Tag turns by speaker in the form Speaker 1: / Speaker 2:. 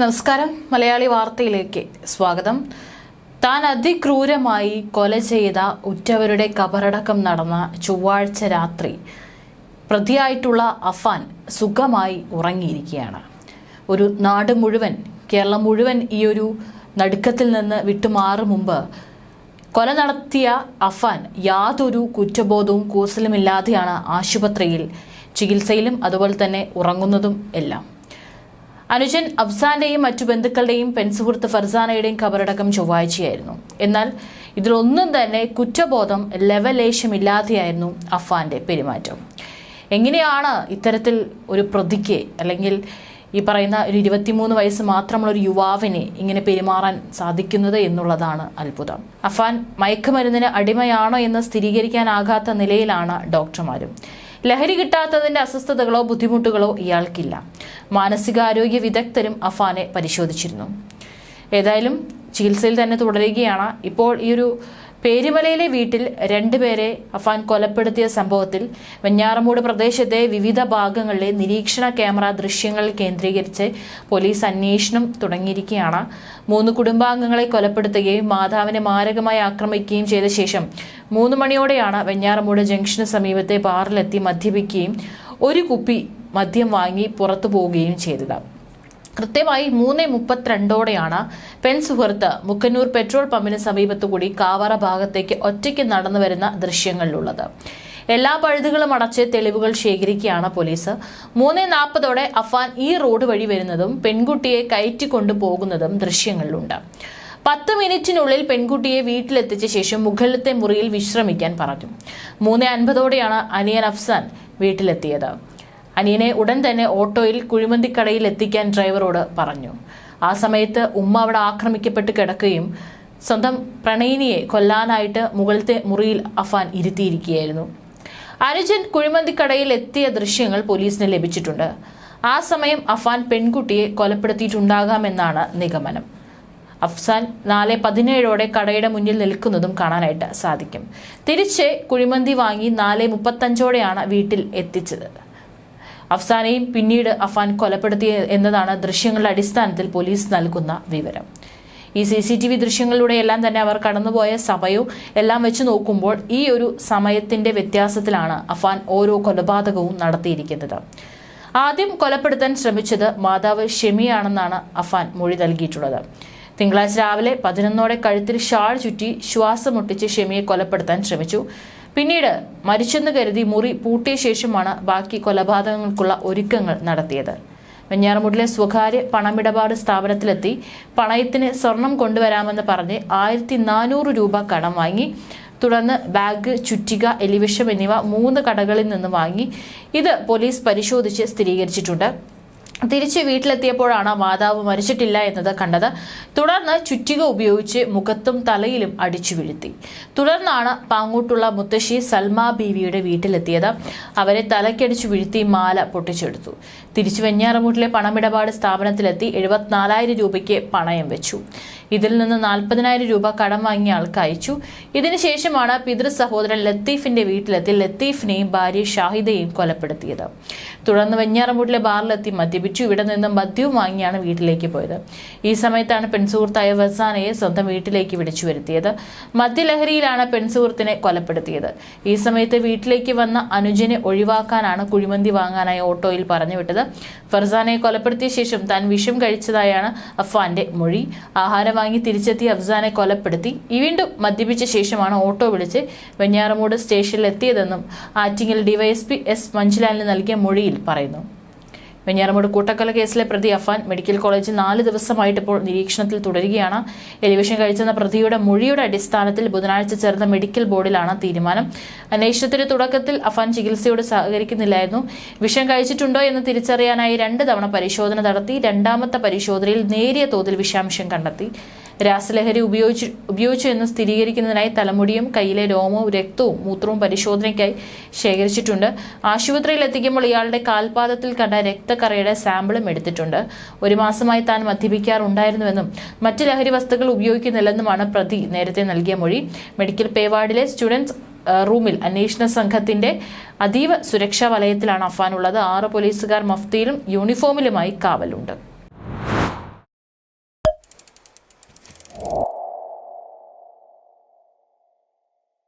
Speaker 1: നമസ്കാരം. മലയാളി വാർത്തയിലേക്ക് സ്വാഗതം. താൻ അതിക്രൂരമായി കൊല ചെയ്ത ഉറ്റവരുടെ കബറടക്കം നടന്ന ചൊവ്വാഴ്ച രാത്രി പ്രതിയായിട്ടുള്ള അഫാൻ സുഖമായി ഉറങ്ങിയിരിക്കുകയാണ്. ഒരു നാട് മുഴുവൻ കേരളം മുഴുവൻ ഈ ഒരു നടുക്കത്തിൽ നിന്ന് വിട്ടുമാറും മുമ്പ് കൊല നടത്തിയ അഫാൻ യാതൊരു കുറ്റബോധവും കൂസലുമില്ലാതെയാണ് ആശുപത്രിയിൽ ചികിത്സയിലും അതുപോലെ തന്നെ ഉറങ്ങുന്നതും എല്ലാം. അനുജൻ അഫ്സാന്റെയും മറ്റു ബന്ധുക്കളുടെയും പെൺസുഹൃത്ത് ഫർസാനയുടെയും കബറടക്കം ചൊവ്വാഴ്ചയായിരുന്നു. എന്നാൽ ഇതിലൊന്നും തന്നെ കുറ്റബോധം ലെവലേശമില്ലാതെയായിരുന്നു അഫാന്റെ പെരുമാറ്റം. എങ്ങനെയാണ് ഇത്തരത്തിൽ ഒരു പ്രതിക്ക് അല്ലെങ്കിൽ ഈ പറയുന്ന ഒരു ഇരുപത്തിമൂന്ന് വയസ്സ് മാത്രമുള്ള ഒരു യുവാവിനെ ഇങ്ങനെ പെരുമാറാൻ സാധിക്കുന്നത് എന്നുള്ളതാണ് അത്ഭുതം. അഫാൻ മയക്കുമരുന്നിന് അടിമയാണോ എന്ന് സ്ഥിരീകരിക്കാനാകാത്ത നിലയിലാണ് ഡോക്ടർമാരും. ലഹരി കിട്ടാത്തതിന്റെ അസ്വസ്ഥതകളോ ബുദ്ധിമുട്ടുകളോ ഇയാൾക്കില്ല. മാനസികാരോഗ്യ വിദഗ്ധരും അഫാനെ പരിശോധിച്ചിരുന്നു. ഏതായാലും ചികിത്സയിൽ തന്നെ തുടരുകയാണ്. ഇപ്പോൾ ഈ ഒരു പേരുമലയിലെ വീട്ടിൽ രണ്ടുപേരെ അഫാൻ കൊലപ്പെടുത്തിയ സംഭവത്തിൽ വെഞ്ഞാറമൂട് പ്രദേശത്തെ വിവിധ ഭാഗങ്ങളിലെ നിരീക്ഷണ ക്യാമറ ദൃശ്യങ്ങൾ കേന്ദ്രീകരിച്ച് പോലീസ് അന്വേഷണം തുടങ്ങിയിരിക്കുകയാണ്. മൂന്ന് കുടുംബാംഗങ്ങളെ കൊലപ്പെടുത്തുകയും മാതാവിനെ മാരകമായി ആക്രമിക്കുകയും ചെയ്ത ശേഷം മൂന്ന് മണിയോടെയാണ് വെഞ്ഞാറമൂട് ജംഗ്ഷന് സമീപത്തെ ബാറിലെത്തി മദ്യപിക്കുകയും ഒരു കുപ്പി മദ്യം വാങ്ങി പുറത്തു പോവുകയും ചെയ്തത്. കൃത്യമായി മൂന്ന് മുപ്പത്തിരണ്ടോടെയാണ് പെൺ സുഹൃത്ത് മുക്കന്നൂർ പെട്രോൾ പമ്പിന് സമീപത്തുകൂടി കാവറ ഭാഗത്തേക്ക് ഒറ്റയ്ക്ക് നടന്നു വരുന്ന ദൃശ്യങ്ങളിലുള്ളത്. എല്ലാ പഴുതുകളും അടച്ച് തെളിവുകൾ ശേഖരിക്കുകയാണ് പോലീസ്. മൂന്ന് നാൽപ്പതോടെ അഫാൻ ഈ റോഡ് വഴി വരുന്നതും പെൺകുട്ടിയെ കയറ്റിക്കൊണ്ടു പോകുന്നതും ദൃശ്യങ്ങളിലുണ്ട്. പത്ത് മിനിറ്റിനുള്ളിൽ പെൺകുട്ടിയെ വീട്ടിലെത്തിച്ച ശേഷം മുകളിലത്തെ മുറിയിൽ വിശ്രമിക്കാൻ പറഞ്ഞു. മൂന്ന് അൻപതോടെയാണ് അനിയൻ അഫ്സാൻ വീട്ടിലെത്തിയത്. അനിയനെ ഉടൻ തന്നെ ഓട്ടോയിൽ കുഴിമന്തിക്കടയിൽ എത്തിക്കാൻ ഡ്രൈവറോട് പറഞ്ഞു. ആ സമയത്ത് ഉമ്മ അവിടെ ആക്രമിക്കപ്പെട്ട് കിടക്കുകയും സ്വന്തം പ്രണയിനിയെ കൊല്ലാനായിട്ട് മുകളിലത്തെ മുറിയിൽ അഫാൻ ഇരുത്തിയിരിക്കുകയായിരുന്നു. അനുജൻ കുഴിമന്തിക്കടയിൽ എത്തിയ ദൃശ്യങ്ങൾ പോലീസിന് ലഭിച്ചിട്ടുണ്ട്. ആ സമയം അഫാൻ പെൺകുട്ടിയെ കൊലപ്പെടുത്തിയിട്ടുണ്ടാകാമെന്നാണ് നിഗമനം. അഫ്സാൻ നാല് പതിനേഴോടെ കടയുടെ മുന്നിൽ നിൽക്കുന്നതും കാണാനായിട്ട് സാധിക്കും. തിരിച്ച് കുഴിമന്തി വാങ്ങി നാല് മുപ്പത്തഞ്ചോടെയാണ് വീട്ടിൽ എത്തിച്ചത്. അഫ്സാനെയും പിന്നീട് അഫാൻ കൊലപ്പെടുത്തി എന്നതാണ് ദൃശ്യങ്ങളുടെ അടിസ്ഥാനത്തിൽ പോലീസ് നൽകുന്ന വിവരം. ഈ സി സി ടി വി ദൃശ്യങ്ങളിലൂടെ എല്ലാം തന്നെ അവർ കടന്നുപോയ സമയവും എല്ലാം വെച്ച് നോക്കുമ്പോൾ ഈ ഒരു സമയത്തിന്റെ വ്യത്യാസത്തിലാണ് അഫാൻ ഓരോ കൊലപാതകവും നടത്തിയിരിക്കുന്നത്. ആദ്യം കൊലപ്പെടുത്താൻ ശ്രമിച്ചത് മാതാവ് ഷെമിയാണെന്നാണ് അഫാൻ മൊഴി നൽകിയിട്ടുള്ളത്. തിങ്കളാഴ്ച രാവിലെ പതിനൊന്നോടെ കഴുത്തിൽ ഷാൾ ചുറ്റി ശ്വാസം മുട്ടിച്ച് ഷെമിയെ കൊലപ്പെടുത്താൻ ശ്രമിച്ചു. പിന്നീട് മരിച്ചെന്ന് കരുതി മുറി പൂട്ടിയ ശേഷമാണ് ബാക്കി കൊലപാതകങ്ങൾക്കുള്ള ഒരുക്കങ്ങൾ നടത്തിയത്. വെഞ്ഞാറമൂട്ടിലെ സ്വകാര്യ പണമിടപാട് സ്ഥാപനത്തിലെത്തി പണയത്തിന് സ്വർണം കൊണ്ടുവരാമെന്ന് പറഞ്ഞ് ആയിരത്തി നാനൂറ് രൂപ കടം വാങ്ങി. തുടർന്ന് ബാഗ് ചുറ്റിക എലിവിഷം എന്നിവ മൂന്ന് കടകളിൽ നിന്ന് വാങ്ങി. ഇത് പോലീസ് പരിശോധിച്ച് സ്ഥിരീകരിച്ചിട്ടുണ്ട്. തിരിച്ച് വീട്ടിലെത്തിയപ്പോഴാണ് മാതാവ് മരിച്ചിട്ടില്ല എന്നത് കണ്ടത്. തുടർന്ന് ചുറ്റിക ഉപയോഗിച്ച് മുഖത്തും തലയിലും അടിച്ചു വീഴ്ത്തി. തുടർന്നാണ് പാങ്ങൂട്ടുള്ള മുത്തശ്ശി സൽമ ബീവിയുടെ വീട്ടിലെത്തിയത്. അവരെ തലക്കടിച്ചു വീഴ്ത്തി മാല പൊട്ടിച്ചെടുത്തു. തിരിച്ചു വെഞ്ഞാറമൂട്ടിലെ പണമിടപാട് സ്ഥാപനത്തിലെത്തി എഴുപത്തിനാലായിരം രൂപയ്ക്ക് പണയം വെച്ചു. ഇതിൽ നിന്ന് നാൽപ്പതിനായിരം രൂപ കടം വാങ്ങിയ ആൾക്ക് അയച്ചു. ഇതിനുശേഷമാണ് പിതൃ സഹോദരൻ ലത്തീഫിന്റെ വീട്ടിലെത്തി ലത്തീഫിനെയും ഭാര്യ ഷാഹിദയെയും കൊലപ്പെടുത്തിയത്. തുടർന്ന് വെഞ്ഞാറമൂട്ടിലെ ബാറിലെത്തി മദ്യപിച്ചു ഇവിടെ നിന്നും മദ്യവും വാങ്ങിയാണ് വീട്ടിലേക്ക് പോയത്. ഈ സമയത്താണ് പെൺസുഹൃത്തായ വസാനയെ സ്വന്തം വീട്ടിലേക്ക് വിളിച്ചു വരുത്തിയത്. മദ്യലഹരിയിലാണ് പെൺസുഹൃത്തിനെ കൊലപ്പെടുത്തിയത്. ഈ സമയത്ത് വീട്ടിലേക്ക് വന്ന അനുജനെ ഒഴിവാക്കാനാണ് കുഴിമന്തി വാങ്ങാനായി ഓട്ടോയിൽ പറഞ്ഞു പറഞ്ഞുവിട്ടത്. ഫർസാനയെ കൊലപ്പെടുത്തിയ ശേഷം താൻ വിഷം കഴിച്ചതായാണ് അഫ്വാന്റെ മൊഴി. ആഹാരം വാങ്ങി തിരിച്ചെത്തി അഫ്സാനെ കൊലപ്പെടുത്തി. വീണ്ടും മദ്യപിച്ച ശേഷമാണ് ഓട്ടോ വിളിച്ച് വെഞ്ഞാറമൂട് സ്റ്റേഷനിൽ എത്തിയതെന്നും ആറ്റിങ്ങൽ ഡിവൈഎസ്പി എസ് മഞ്ജുലാലിന് നൽകിയ മൊഴിയിൽ പറയുന്നു. വെഞ്ഞാറമൂട് കൂട്ടക്കൊല കേസിലെ പ്രതി അഫാൻ മെഡിക്കൽ കോളേജിൽ നാല് ദിവസമായിട്ട് ഇപ്പോൾ നിരീക്ഷണത്തിൽ തുടരുകയാണ്. എലിവിഷൻ കഴിച്ചെന്ന പ്രതിയുടെ മൊഴിയുടെ അടിസ്ഥാനത്തിൽ ബുധനാഴ്ച ചേർന്ന മെഡിക്കൽ ബോർഡിലാണ് തീരുമാനം. അന്വേഷണത്തിന്റെ തുടക്കത്തിൽ അഫാൻ ചികിത്സയോട് സഹകരിക്കുന്നില്ലായിരുന്നു. വിഷം കഴിച്ചിട്ടുണ്ടോ എന്ന് തിരിച്ചറിയാനായി രണ്ട് തവണ പരിശോധന നടത്തി രണ്ടാമത്തെ പരിശോധനയിൽ നേരിയ തോതിൽ വിഷാംശം കണ്ടെത്തി. രാസലഹരി ഉപയോഗിച്ചു ഉപയോഗിച്ചു എന്ന് സ്ഥിരീകരിക്കുന്നതിനായി തലമുടിയും കയ്യിലെ രോമവും രക്തവും മൂത്രവും പരിശോധനയ്ക്കായി ശേഖരിച്ചിട്ടുണ്ട്. ആശുപത്രിയിൽ എത്തിക്കുമ്പോൾ ഇയാളുടെ കാൽപാദത്തിൽ കണ്ട രക്തക്കറയുടെ സാമ്പിളും എടുത്തിട്ടുണ്ട്. ഒരു മാസമായി താൻ മദ്യപിക്കാറുണ്ടായിരുന്നുവെന്നും മറ്റ് ലഹരി വസ്തുക്കൾ ഉപയോഗിക്കുന്നില്ലെന്നുമാണ് പ്രതി നേരത്തെ നൽകിയ മൊഴി. മെഡിക്കൽ പേവാർഡിലെ സ്റ്റുഡൻസ് റൂമിൽ അന്വേഷണ സംഘത്തിന്റെ അതീവ സുരക്ഷാ വലയത്തിലാണ് അഫാൻ ഉള്ളത് ആറ് പോലീസുകാർ മഫ്തിയിലും യൂണിഫോമിലുമായി കാവലുണ്ട്.